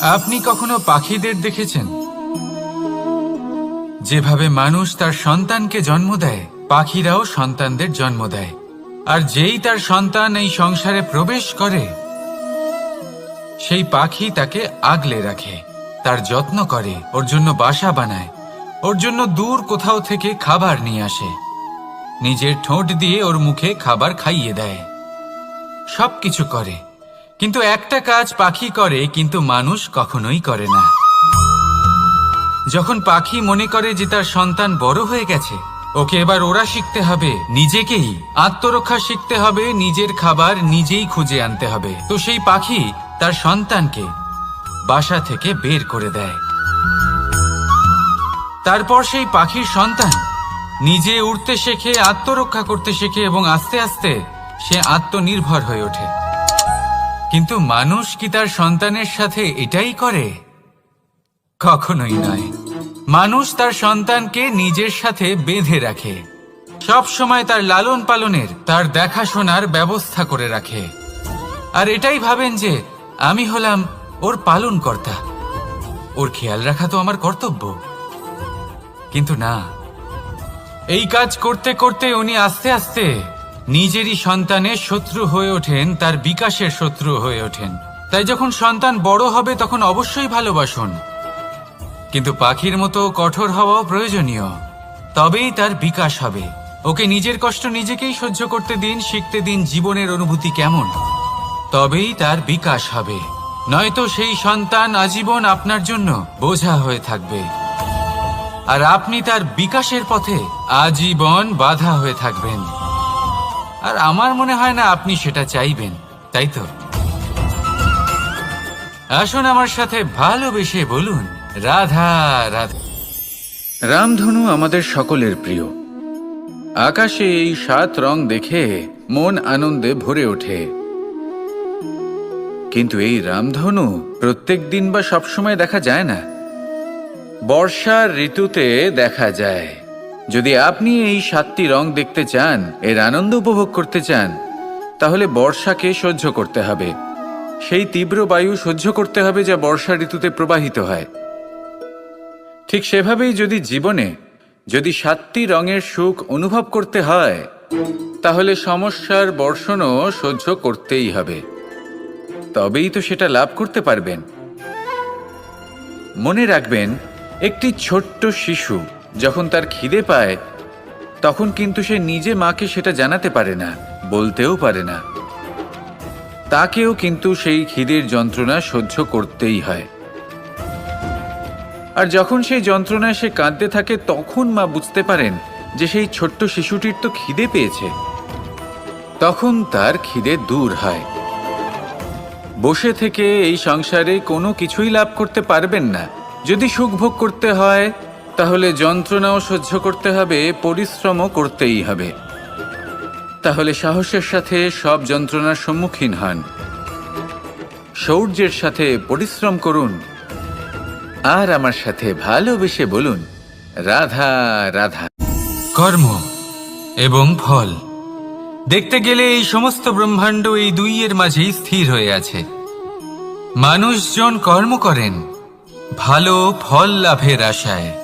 আপনি কখনো পাখিদের দেখেছেন? যেভাবে মানুষ তার সন্তানকে জন্ম দেয়, পাখিরাও সন্তানদের জন্ম দেয়। আর যেই তার সন্তান এই সংসারে প্রবেশ করে, সেই পাখি তাকে আগলে রাখে, তার যত্ন করে, ওর জন্য বাসা বানায়, ওর জন্য দূর কোথাও থেকে খাবার নিয়ে আসে। নিজের ঠোঁট দিয়ে ওর মুখে খাবার খাইয়ে দেয়। সবকিছু করে। কিন্তু একটা কাজ পাখি করে, কিন্তু মানুষ কখনোই করে না। যখন পাখি মনে করে যে তার সন্তান বড় হয়ে গেছে, ওকে এবার ওরা শিখতে হবে নিজেকেই। আত্মরক্ষা শিখতে হবে, নিজের খাবার নিজেই খুঁজে আনতে হবে। তো সেই পাখি তার সন্তানকে বাসা থেকে বের করে দেয়। তারপর সেই পাখির সন্তান নিজে উড়তে শেখে, আত্মরক্ষা করতে শেখে এবং আস্তে আস্তে সে আত্মনির্ভর হয়ে ওঠে। কিন্তু মানুষ কি তার সন্তানের সাথে এটাই করে? কখনোই নয়। মানুষ তার সন্তানকে নিজের সাথে বেঁধে রাখে। সব সময় তার লালন পালনের, তার দেখাশোনার ব্যবস্থা করে রাখে। আর এটাই ভাবেন যে, আমি হলাম ওর পালন কর্তা ওর খেয়াল রাখা তো আমার কর্তব্য। কিন্তু না। এই কাজ করতে করতে উনি আস্তে আস্তে নিজেরই সন্তানের শত্রু হয়ে ওঠেন, তার বিকাশের শত্রু হয়ে ওঠেন। তাই যখন সন্তান বড় হবে, তখন অবশ্যই ভালোবাসুন। কিন্তু পাখির মতো কঠোর হওয়াও প্রয়োজনীয়। তবেই তার বিকাশ হবে। ওকে নিজের কষ্ট নিজেকেই সহ্য করতে দিন, শিখতে দিন জীবনের অনুভূতি কেমন। তবেই তার বিকাশ হবে। নয়তো সেই সন্তান আজীবন আপনার জন্য বোঝা হয়ে থাকবে। আর আপনি তার বিকাশের পথে আজীবন বাধা হয়ে থাকবেন। আর আমার মনে হয় না আপনি সেটা চাইবেন, তাই তো? আসুন আমার সাথে ভালোবেসে বলুন, রাধা রাধা। রামধনু আমাদের সকলের প্রিয়। আকাশে এই সাত রং দেখে মন আনন্দে ভরে ওঠে। কিন্তু এই রামধনু প্রত্যেক দিন বা সবসময় দেখা যায় না? বর্ষার ঋতুতে দেখা যায়। যদি আপনি এই সাতটি রং দেখতে চান, এর আনন্দ উপভোগ করতে চান, তাহলে বর্ষাকে সহ্য করতে হবে। সেই তীব্র বায়ু সহ্য করতে হবে যা বর্ষা ঋতুতে প্রবাহিত হয়। ঠিক সেভাবেই যদি জীবনে যদি সাতটি রঙের সুখ অনুভব করতে হয়, তাহলে সমস্যার বর্ষণও সহ্য করতেই হবে। তবেই তো সেটা লাভ করতে পারবেন। মনে রাখবেন, একটি ছোট্ট শিশু যখন তার খিদে পায়, তখন কিন্তু সে নিজে মাকে সেটা জানাতে পারে না, বলতেও পারে না। তাকেও কিন্তু সেই খিদের যন্ত্রণা সহ্য করতেই হয়। আর যখন সেই যন্ত্রণায় সে কাঁদতে থাকে, তখন মা বুঝতে পারেন যে সেই ছোট্ট শিশুটির তো খিদে পেয়েছে। তখন তার খিদে দূর হয়। বসে থেকে এই সংসারে কোনো কিছুই লাভ করতে পারবেন না। যদি সুখ ভোগ করতে হয় তাহলে যন্ত্রণাও সহ্য করতে হবে, পরিশ্রমও করতেই হবে। তাহলে সাহসের সাথে সব যন্ত্রণার সম্মুখীন হন। শৌর্যের সাথে পরিশ্রম করুন। আর আমার সাথে ভালোবেসে বলুন, রাধা রাধা। কর্ম এবং ফল। দেখতে গেলে এই সমস্ত ব্রহ্মাণ্ড এই দুইয়ের মাঝেই স্থির হয়ে আছে। মানুষজন কর্ম করেন, ভালো ফল লাভের আশায়।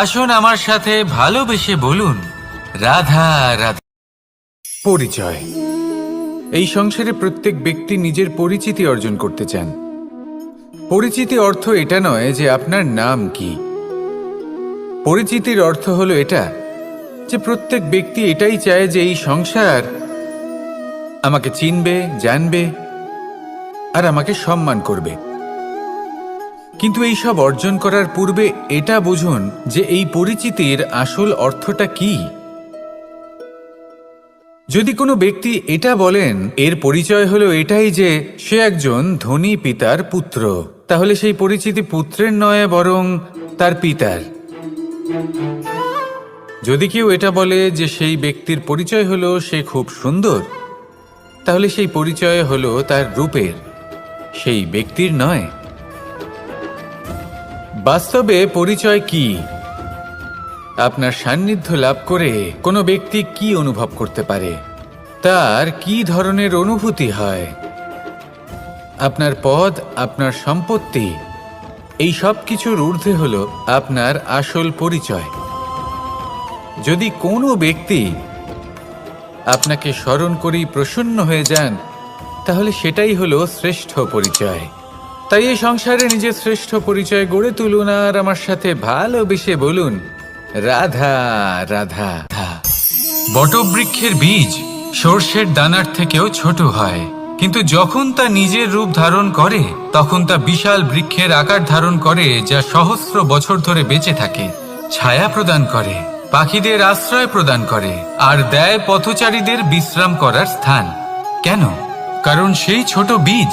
আসুন আমার সাথে ভালোবেসে বলুন, রাধা রাধা। পরিচয়। এই সংসারে প্রত্যেক ব্যক্তি নিজের পরিচিতি অর্জন করতে চান। পরিচিতি অর্থ এটা নয় যে আপনার নাম কি। পরিচিতির অর্থ হলো এটা, যে প্রত্যেক ব্যক্তি এটাই চায় যে এই সংসার আমাকে চিনবে, জানবে আর আমাকে সম্মান করবে। কিন্তু এই সব অর্জন করার পূর্বে এটা বুঝুন যে এই পরিচিতির আসল অর্থটা কি। যদি কোনো ব্যক্তি এটা বলেন, এর পরিচয় হলো এটাই যে সে একজন ধনী পিতার পুত্র। তাহলে সেই পরিচিতি পুত্রের নয়, বরং তার পিতার। যদি কেউ এটা বলে যে সেই ব্যক্তির পরিচয় হলো সে খুব সুন্দর, তাহলে সেই পরিচয় হলো তার রূপের। সেই ব্যক্তির নয়। বাস্তবে পরিচয় কি? আপনার সান্নিধ্য লাভ করে কোনো ব্যক্তি কি অনুভব করতে পারে? তার কি ধরনের অনুভূতি হয়? আপনার পদ আপনার সম্পত্তি, এই সব কিছুর ঊর্ধ্বে হল আপনার আসল পরিচয়। যদি কোনো ব্যক্তি আপনাকে স্মরণ করেই প্রসন্ন হয়ে যান, তাহলে সেটাই হলো শ্রেষ্ঠ পরিচয়। তাই এই সংসারে নিজের শ্রেষ্ঠ পরিচয় গড়ে তুলুন আর আমার সাথে ভালোবেসে বলুন, রাধা রাধা। বটবৃক্ষের বীজ সর্ষের দানার থেকেও ছোট হয়, কিন্তু যখন তা নিজের রূপ ধারণ করে, তখন তা বিশাল বৃক্ষের আকার ধারণ করে, যা সহস্র বছর ধরে বেঁচে থাকে, ছায়া প্রদান করে, পাখিদের আশ্রয় প্রদান করে, আর দেয় পথচারীদের বিশ্রাম করার স্থান। কেন? কারণ সেই ছোট বীজ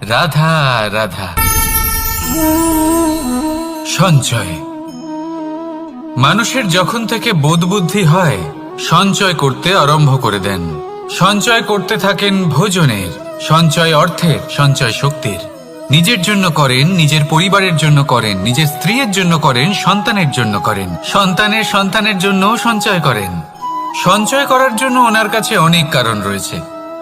রাধা রাধা। সঞ্চয়। মানুষের যখন থেকে বোধবুদ্ধি হয়, সঞ্চয় করতে আরম্ভ করে দেন। সঞ্চয় করতে থাকেন ভোজনের, সঞ্চয় অর্থের, সঞ্চয় শক্তির। নিজের জন্য করেন, নিজের পরিবারের জন্য করেন, নিজের স্ত্রীর জন্য করেন, সন্তানের জন্য করেন। সন্তানের সন্তানের জন্য সঞ্চয় করেন। সঞ্চয় করার জন্য ওনার কাছে অনেক কারণ রয়েছে।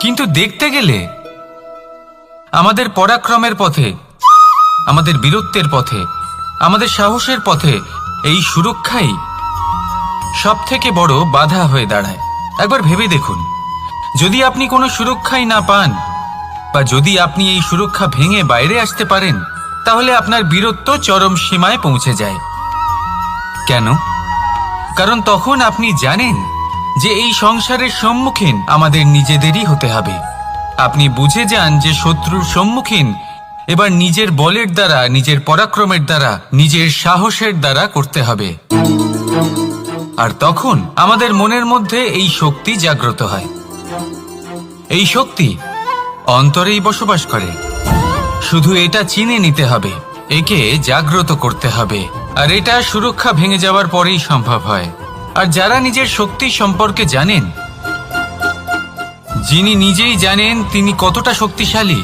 কিন্তু দেখতে গেলে আমাদের পরাক্রমের পথে, আমাদের বীরত্বের পথে, আমাদের সাহসের পথে এই সুরক্ষাই সব থেকে বড় বাধা হয়ে দাঁড়ায়। একবার ভেবে দেখুন, যদি আপনি কোনো সুরক্ষাই না পান বা যদি আপনি এই সুরক্ষা ভেঙে বাইরে আসতে পারেন, তাহলে আপনার বীরত্ব চরম সীমায় পৌঁছে যায়। কেন? কারণ তখন আপনি জানেন যে এই সংসারের সম্মুখীন আমাদের নিজেদেরই হতে হবে। আপনি বুঝে যান যে শত্রুর সম্মুখীন এবার নিজের বলের দ্বারা, নিজের পরাক্রমের দ্বারা, নিজের সাহসের দ্বারা করতে হবে। আর তখন আমাদের মনের মধ্যে এই শক্তি জাগ্রত হয়। এই শক্তি অন্তরেই বসবাস করে। শুধু এটা চিনে নিতে হবে, একে জাগ্রত করতে হবে। আর এটা সুরক্ষা ভেঙে যাওয়ার পরেই সম্ভব হয়। আর যারা নিজের শক্তি সম্পর্কে জানেন, যিনি নিজেই জানেন তিনি কতটা শক্তিশালী,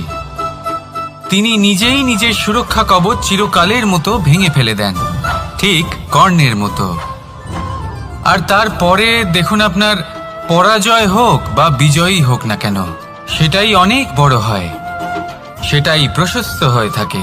তিনি নিজেই নিজের সুরক্ষা কবচ চিরকালের মতো ভেঙে ফেলে দেন, ঠিক কর্ণের মতো। আর তারপরে দেখুন আপনার পরাজয় হোক বা বিজয়ী হোক না কেন, সেটাই অনেক বড় হয়, সেটাই প্রশস্ত হয়ে থাকে।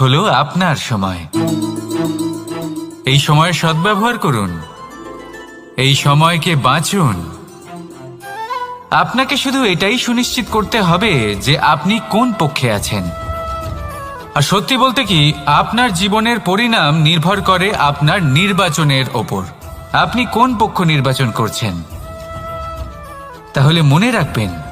হলো আপনার সময়। এই সময়ের সদ্ব্যবহার করুন। এই সময়কে বাঁচুন। আপনাকে শুধু এটাই সুনিশ্চিত করতে হবে যে আপনি কোন পক্ষে আছেন। আর সত্যি বলতে কি, আপনার জীবনের পরিণাম নির্ভর করে আপনার নির্বাচনের ওপর। আপনি কোন পক্ষ নির্বাচন করছেন? তাহলে মনে রাখবেন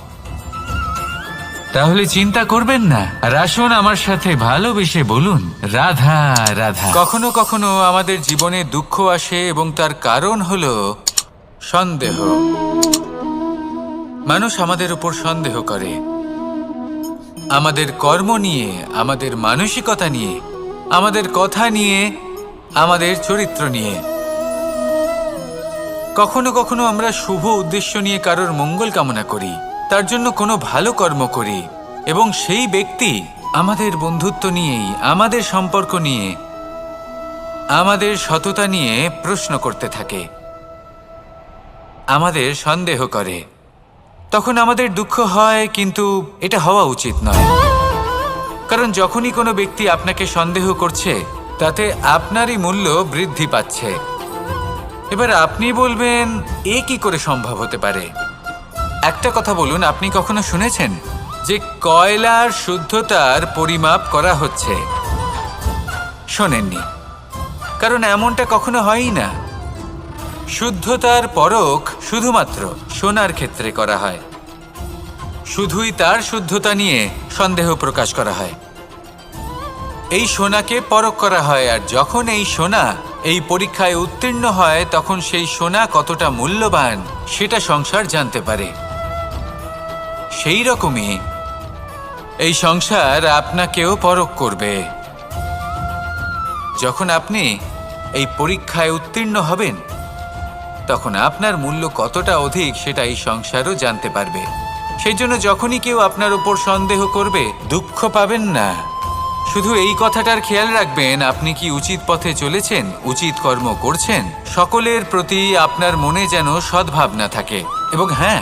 তাহলে চিন্তা করবেন না। আর আসুন আমার সাথে ভালোবেসে বলুন, রাধা রাধা। কখনো কখনো আমাদের জীবনে দুঃখ আসে এবং তার কারণ হলো সন্দেহ। মানুষ আমাদের উপর সন্দেহ করে। আমাদের কর্ম নিয়ে, আমাদের মানসিকতা নিয়ে, আমাদের কথা নিয়ে, আমাদের চরিত্র নিয়ে। কখনো কখনো আমরা শুভ উদ্দেশ্য নিয়ে কারোর মঙ্গল কামনা করি। তার জন্য কোনো ভালো কর্ম করি এবং সেই ব্যক্তি আমাদের বন্ধুত্ব নিয়েই, আমাদের সম্পর্ক নিয়ে, আমাদের সততা নিয়ে প্রশ্ন করতে থাকে। আমাদের সন্দেহ করে। তখন আমাদের দুঃখ হয়, কিন্তু এটা হওয়া উচিত নয়। কারণ যখনই কোনো ব্যক্তি আপনাকে সন্দেহ করছে, তাতে আপনারই মূল্য বৃদ্ধি পাচ্ছে। এবার আপনি বলবেন, এ কি করে সম্ভব হতে পারে? একটা কথা বলুন, আপনি কখনো শুনেছেন যে কয়লার শুদ্ধতার পরিমাপ করা হচ্ছে? শোনেননি। কারণ এমনটা কখনো হয়ই না। শুদ্ধতার পরখ শুধুমাত্র সোনার ক্ষেত্রে করা হয়। শুধুই তার শুদ্ধতা নিয়ে সন্দেহ প্রকাশ করা হয়। এই সোনাকে পরখ করা হয়, আর যখন এই সোনা এই পরীক্ষায় উত্তীর্ণ হয়, তখন সেই সোনা কতটা মূল্যবান, সেটা সংসার জানতে পারে। সেই রকমই। এই সংসার আপনাকেও পরখ করবে। যখন আপনি এই পরীক্ষায় উত্তীর্ণ হবেন, তখন আপনার মূল্য কতটা অধিক সেটা এই সংসারও জানতে পারবে। সেই জন্য যখনই কেউ আপনার উপর সন্দেহ করবে, দুঃখ পাবেন না। শুধু এই কথাটার খেয়াল রাখবেন, আপনি কি উচিত পথে চলেছেন, উচিত কর্ম করছেন? সকলের প্রতি আপনার মনে যেন সদ্ভাবনা থাকে। এবং হ্যাঁ